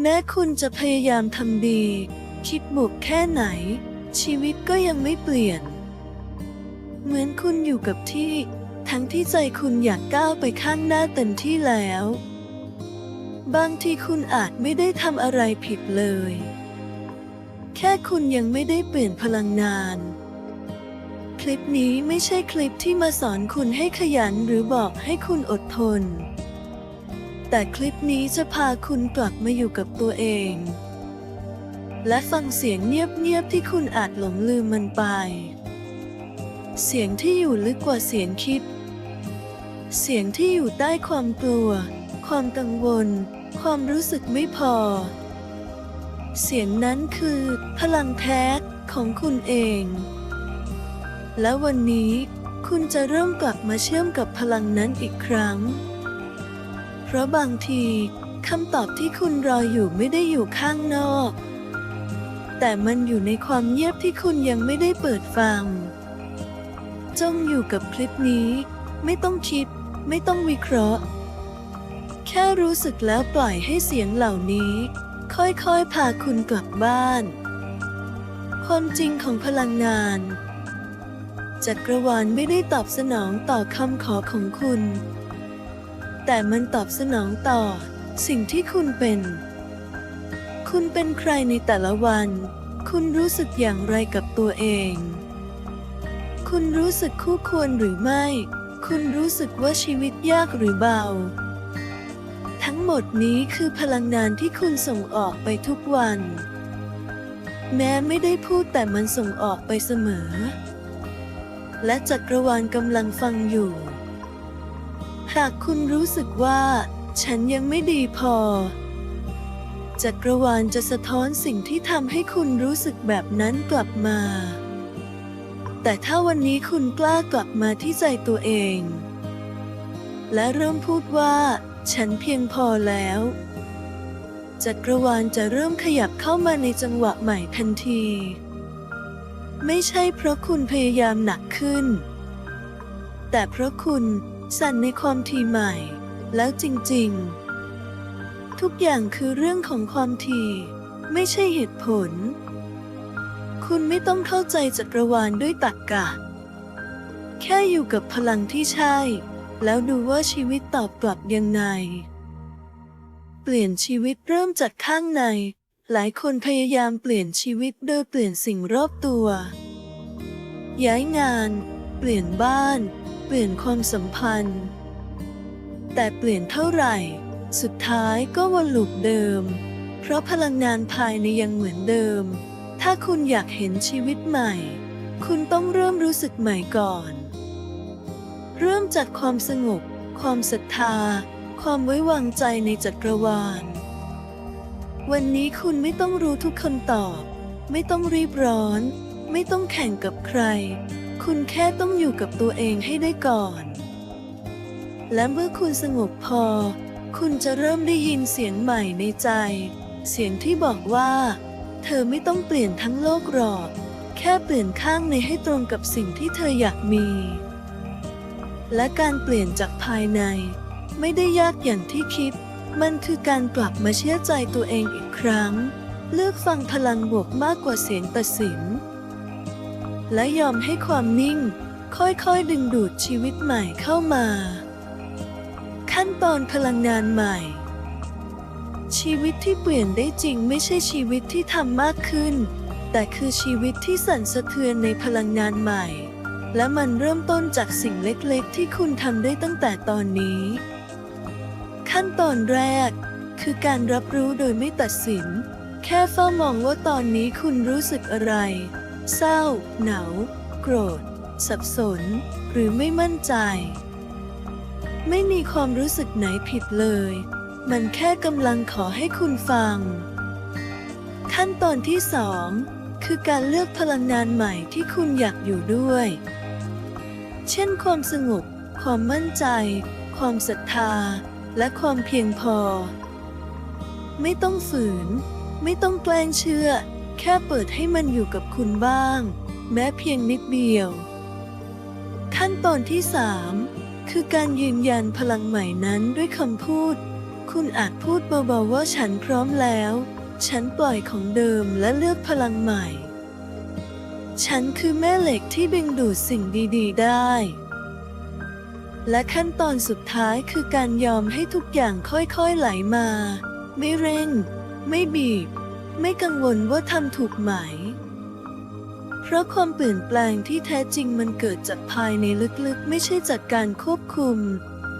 แม้คุณจะพยายามทำดี คิดบวกแค่ไหน ชีวิตก็ยังไม่เปลี่ยน เหมือนคุณอยู่กับที่ ทั้งที่ใจคุณอยากก้าวไปข้างหน้าเต็มที่แล้ว บางทีคุณอาจไม่ได้ทำอะไรผิดเลย แค่คุณยังไม่ได้เปลี่ยนพลังงานคลิปนี้ไม่ใช่คลิปที่มาสอนคุณให้ขยันหรือบอกให้คุณอดทน แต่คลิปนี้จะพาคุณกลับมาอยู่กับตัวเอง และฟังเสียงเงียบๆที่คุณอาจหลงลืมมันไป เสียงที่อยู่ลึกกว่าเสียงคิด เสียงที่อยู่ใต้ความกลัว ความกังวล ความรู้สึกไม่พอ เสียงนั้นคือ พลังแท้ของคุณเอง และวันนี้คุณจะเริ่มกลับมาเชื่อมกับพลังนั้นอีกครั้ง ราะบางทีคำตอบที่คุณรออยู่ไม่ได้อยู่ข้างนอก แต่มันอยู่ในความเงียบที่คุณยังไม่ได้เปิดฟัง จงอยู่กับคลิปนี้ ไม่ต้องคิด ไม่ต้องวิเคราะห์ แค่รู้สึกแล้วปล่อยให้เสียงเหล่านี้ ค่อยๆ พาคุณกลับบ้าน ความจริงของพลังงานจักรวาลไม่ได้ตอบสนองต่อคำขอของคุณ แต่มันตอบสนองต่อ สิ่งที่คุณเป็น คุณเป็นใครในแต่ละวัน คุณรู้สึกอย่างไรกับตัวเอง คุณรู้สึกคู่ควรหรือไม่ คุณรู้สึกว่าชีวิตยากหรือเบา ทั้งหมดนี้คือพลังงานที่คุณส่งออกไปทุกวัน แม้ไม่ได้พูดแต่มันส่งออกไปเสมอ และจักรวาลกำลังฟังอยู่ หากคุณรู้สึกว่า ฉันยังไม่ดีพอ จักรวาลจะสะท้อนสิ่งที่ทำให้คุณรู้สึกแบบนั้นกลับมา แต่ถ้าวันนี้คุณกล้ากลับมาที่ใจตัวเอง และเริ่มพูดว่า ฉันเพียงพอแล้ว จักรวาลจะเริ่มขยับเข้ามาในจังหวะใหม่ทันที ไม่ใช่เพราะคุณพยายามหนักขึ้น แต่เพราะคุณ สั่นในความถี่ใหม่ แล้วจริงๆ ทุกอย่างคือเรื่องของความถี่ ไม่ใช่เหตุผล คุณไม่ต้องเข้าใจจักรวาลด้วยตรรกกะ แค่อยู่กับพลังที่ใช่ แล้วดูว่าชีวิตตอบกลับยังไง เปลี่ยนชีวิตเริ่มจากข้างใน หลายคนพยายามเปลี่ยนชีวิตโดยเปลี่ยนสิ่งรอบตัว ย้ายงาน เปลี่ยนบ้าน ปลี่ยนความสัมพันธ์ แต่เปลี่ยนเท่าไหร่ สุดท้ายก็วนลูปเดิม เพราะพลังงานภายในยังเหมือนเดิม ถ้าคุณอยากเห็นชีวิตใหม่ คุณต้องเริ่มรู้สึกใหม่ก่อน เริ่มจากความสงบ ความศรัทธา ความไว้วางใจในจักรวาล วันนี้คุณไม่ต้องรู้ทุกคำตอบ ไม่ต้องรีบร้อน ไม่ต้องแข่งกับใคร คุณแค่ต้องอยู่กับตัวเองให้ได้ก่อน และเมื่อคุณสงบพอ คุณจะเริ่มได้ยินเสียงใหม่ในใจ เสียงที่บอกว่า เธอไม่ต้องเปลี่ยนทั้งโลกหรอก แค่เปลี่ยนข้างในให้ตรงกับสิ่งที่เธออยากมี และการเปลี่ยนจากภายใน ไม่ได้ยากอย่างที่คิด มันคือการกลับมาเชื่อใจตัวเองอีกครั้ง เลือกฟังพลังบวกมากกว่าเสียงตัดสิน และยอมให้ความนิ่ง ค่อยๆดึงดูดชีวิตใหม่เข้ามา ขั้นตอนพลังงานใหม่ ชีวิตที่เปลี่ยนได้จริงไม่ใช่ชีวิตที่ทำมากขึ้น แต่คือชีวิตที่สั่นสะเทือนในพลังงานใหม่ และมันเริ่มต้นจากสิ่งเล็กๆ ที่คุณทำได้ตั้งแต่ตอนนี้ ขั้นตอนแรก คือการรับรู้โดยไม่ตัดสิน แค่เฝ้ามองว่าตอนนี้คุณรู้สึกอะไร เศร้า เหงา โกรธ สับสน หรือไม่มั่นใจ ไม่มีความรู้สึกไหนผิดเลย มันแค่กำลังขอให้คุณฟัง ขั้นตอนที่สองคือการเลือกพลังงานใหม่ที่คุณอยากอยู่ด้วย เช่นความสงบ ความมั่นใจ ความศรัทธา และความเพียงพอ ไม่ต้องฝืน ไม่ต้องแกล้งเชื่อ แค่เปิดให้มันอยู่กับคุณบ้าง แม้เพียงนิดเดียว ขั้นตอนที่สามคือการยืนยันพลังใหม่นั้นด้วยคำพูด คุณอาจพูดเบาๆว่าฉันพร้อมแล้ว ฉันปล่อยของเดิมและเลือกพลังใหม่ ฉันคือแม่เหล็กที่ดึงดูดสิ่งดีๆ ได้และขั้นตอนสุดท้ายคือการยอมให้ทุกอย่างค่อยๆไหลมา ไม่เร่ง ไม่บีบ ไม่กังวลว่าทำถูกไหม เพราะความเปลี่ยนแปลงที่แท้จริงมันเกิดจากภายในลึกๆ ไม่ใช่จากการควบคุม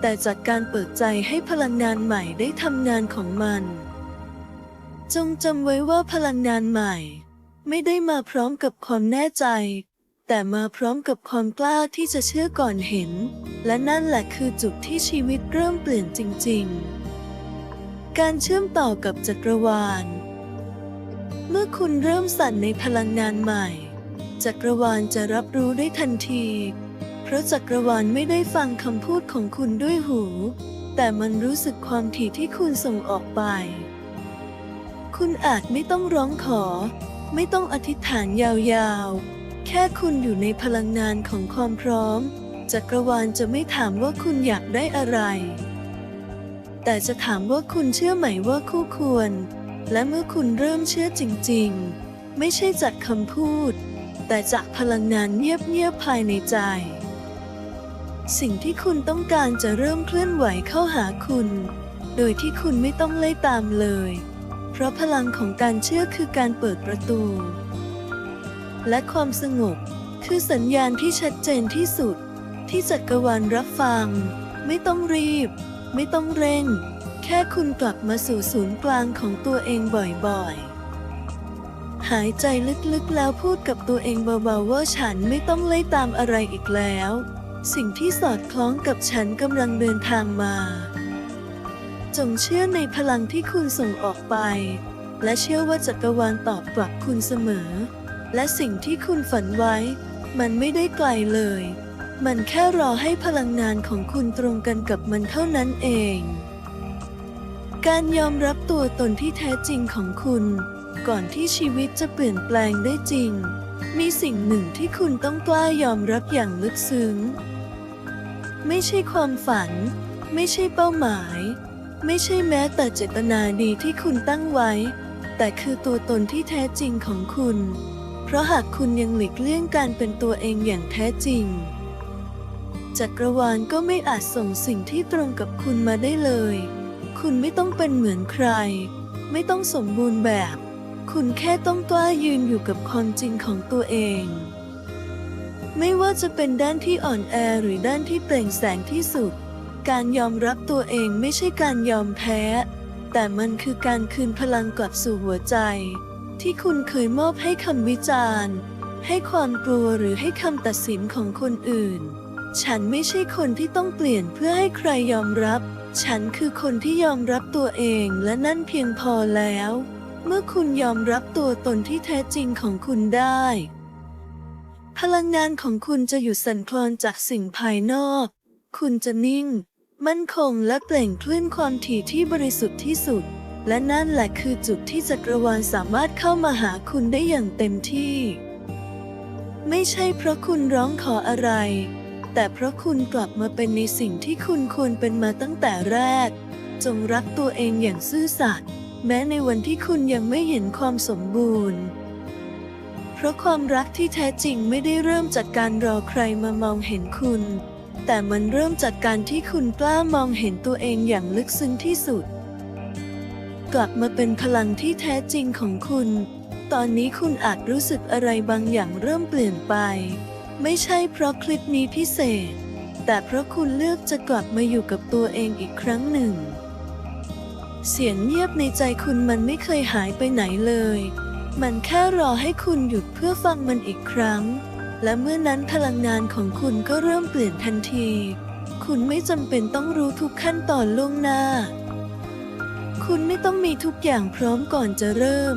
แต่จากการเปิดใจให้พลังงานใหม่ได้ทำงานของมัน จงจำไว้ว่าพลังงานใหม่ ไม่ได้มาพร้อมกับความแน่ใจ แต่มาพร้อมกับความกล้าที่จะเชื่อก่อนเห็น และนั่นแหละคือจุดที่ชีวิตเริ่มเปลี่ยนจริง ๆ การเชื่อมต่อกับจักรวาล เมื่อคุณเริ่มสั่นในพลังงานใหม่ จักรวาลจะรับรู้ได้ทันที เพราะจักรวาลไม่ได้ฟังคำพูดของคุณด้วยหู แต่มันรู้สึกความถี่ที่คุณส่งออกไป คุณอาจไม่ต้องร้องขอ ไม่ต้องอธิษฐานยาวๆ แค่คุณอยู่ในพลังงานของความพร้อม จักรวาลจะไม่ถามว่าคุณอยากได้อะไร แต่จะถามว่าคุณเชื่อไหมว่าคู่ควร และเมื่อคุณเริ่มเชื่อจริงๆ ไม่ใช่จากคำพูด แต่จากพลังงานเงียบๆภายในใจ สิ่งที่คุณต้องการจะเริ่มเคลื่อนไหวเข้าหาคุณ โดยที่คุณไม่ต้องไล่ตามเลย เพราะพลังของการเชื่อคือการเปิดประตู และความสงบคือสัญญาณที่ชัดเจนที่สุด ที่จักรวาลรับฟัง ไม่ต้องรีบ ไม่ต้องเร่ง แค่คุณกลับมาสู่ศูนย์กลางของตัวเองบ่อยๆ หายใจลึกๆแล้วพูดกับตัวเองเบาๆว่าฉันไม่ต้องไล่ตามอะไรอีกแล้ว สิ่งที่สอดคล้องกับฉันกำลังเดินทางมา จงเชื่อในพลังที่คุณส่งออกไป และเชื่อว่าจักรวาลตอบกลับคุณเสมอ และสิ่งที่คุณฝันไว้ มันไม่ได้ไกลเลย มันแค่รอให้พลังงานของคุณตรงกันกับมันเท่านั้นเอง การยอมรับตัวตนที่แท้จริงของคุณ ก่อนที่ชีวิตจะเปลี่ยนแปลงได้จริง มีสิ่งหนึ่งที่คุณต้องกล้ายอมรับอย่างลึกซึ้ง ไม่ใช่ความฝัน ไม่ใช่เป้าหมาย ไม่ใช่แม้แต่เจตนาดีที่คุณตั้งไว้ แต่คือตัวตนที่แท้จริงของคุณ เพราะหากคุณยังหลีกเลี่ยงการเป็นตัวเองอย่างแท้จริง จักรวาลก็ไม่อาจส่งสิ่งที่ตรงกับคุณมาได้เลย คุณไม่ต้องเป็นเหมือนใคร ไม่ต้องสมบูรณ์แบบ คุณแค่ต้องกล้ายืนอยู่กับความจริงของตัวเอง ไม่ว่าจะเป็นด้านที่อ่อนแอหรือด้านที่เปล่งแสงที่สุด การยอมรับตัวเองไม่ใช่การยอมแพ้ แต่มันคือการคืนพลังกลับสู่หัวใจ ที่คุณเคยมอบให้คำวิจารณ์ ให้ความกลัวหรือให้คำตัดสินของคนอื่น ฉันไม่ใช่คนที่ต้องเปลี่ยนเพื่อให้ใครยอมรับ ฉันคือคนที่ยอมรับตัวเองและนั่นเพียงพอแล้ว เมื่อคุณยอมรับตัวตนที่แท้จริงของคุณได้ พลังงานของคุณจะหยุดสั่นคลอนจากสิ่งภายนอก คุณจะนิ่ง มั่นคงและเปล่งคลื่นความถี่ที่บริสุทธิ์ที่สุด และนั่นแหละคือจุดที่จักรวาลสามารถเข้ามาหาคุณได้อย่างเต็มที่ ไม่ใช่เพราะคุณร้องขออะไร แต่เพราะคุณกลับมาเป็นในสิ่งที่คุณควรเป็นมาตั้งแต่แรก จงรักตัวเองอย่างซื่อสัตย์แม้ในวันที่คุณยังไม่เห็นความสมบูรณ์ เพราะความรักที่แท้จริงไม่ได้เริ่มจากการรอใครมามองเห็นคุณ แต่มันเริ่มจากการที่คุณกล้ามองเห็นตัวเองอย่างลึกซึ้งที่สุด กลับมาเป็นพลังที่แท้จริงของคุณ ตอนนี้คุณอาจรู้สึกอะไรบางอย่างเริ่มเปลี่ยนไป ไม่ใช่เพราะคลิปนี้พิเศษ แต่เพราะคุณเลือกจะกลับมาอยู่กับตัวเองอีกครั้งหนึ่ง เสียงเงียบในใจคุณมันไม่เคยหายไปไหนเลย มันแค่รอให้คุณหยุดเพื่อฟังมันอีกครั้ง และเมื่อนั้นพลังงานของคุณก็เริ่มเปลี่ยนทันที คุณไม่จำเป็นต้องรู้ทุกขั้นตอนล่วงหน้า คุณไม่ต้องมีทุกอย่างพร้อมก่อนจะเริ่ม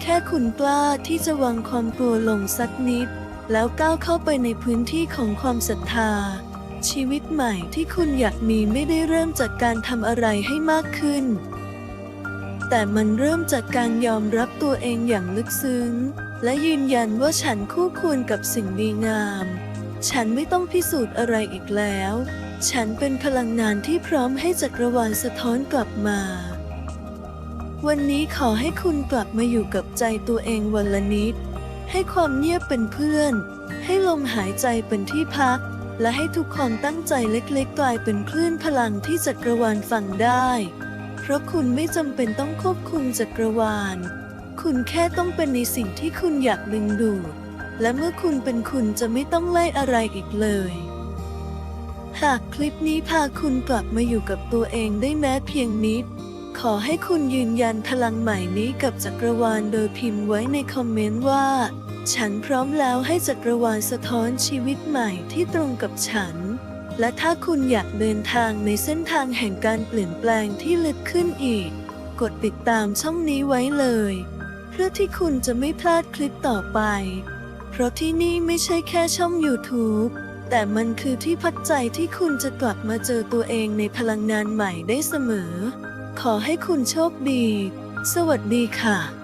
แค่คุณกล้าที่จะวางความกลัวลงสักนิด แล้วก้าวเข้าไปในพื้นที่ของความศรัทธา ชีวิตใหม่ที่คุณอยากมีไม่ได้เริ่มจากการทำอะไรให้มากขึ้น แต่มันเริ่มจากการยอมรับตัวเองอย่างลึกซึ้ง และยืนยันว่าฉันคู่ควรกับสิ่งดีงาม ฉันไม่ต้องพิสูจน์อะไรอีกแล้ว ฉันเป็นพลังงานที่พร้อมให้จักรวาลสะท้อนกลับมาวันนี้ขอให้คุณกลับมาอยู่กับใจตัวเองวันละนิด ให้ความเงียบเป็นเพื่อน ให้ลมหายใจเป็นที่พัก และให้ทุกความตั้งใจเล็กๆ กลายเป็นคลื่นพลังที่จักรวาลฟังได้ เพราะคุณไม่จำเป็นต้องควบคุมจักรวาล คุณแค่ต้องเป็นในสิ่งที่คุณอยากดึงดูดและเมื่อคุณเป็นคุณจะไม่ต้องไล่อะไรอีกเลย หากคลิปนี้พาคุณกลับมาอยู่กับตัวเองได้แม้เพียงนิด ขอให้คุณยืนยันพลังใหม่นี้กับจักรวาลโดยพิมพ์ไว้ในคอมเมนต์ว่า ฉันพร้อมแล้วให้จักรวาลสะท้อนชีวิตใหม่ที่ตรงกับฉัน และถ้าคุณอยากเดินทางในเส้นทางแห่งการเปลี่ยนแปลงที่ลึกขึ้นอีก กดติดตามช่องนี้ไว้เลย เพื่อที่คุณจะไม่พลาดคลิปต่อไป เพราะที่นี่ไม่ใช่แค่ช่อง YouTube แต่มันคือที่พักใจที่คุณจะกลับมาเจอตัวเองในพลังงานใหม่ได้เสมอ ขอให้คุณโชคดี สวัสดีค่ะ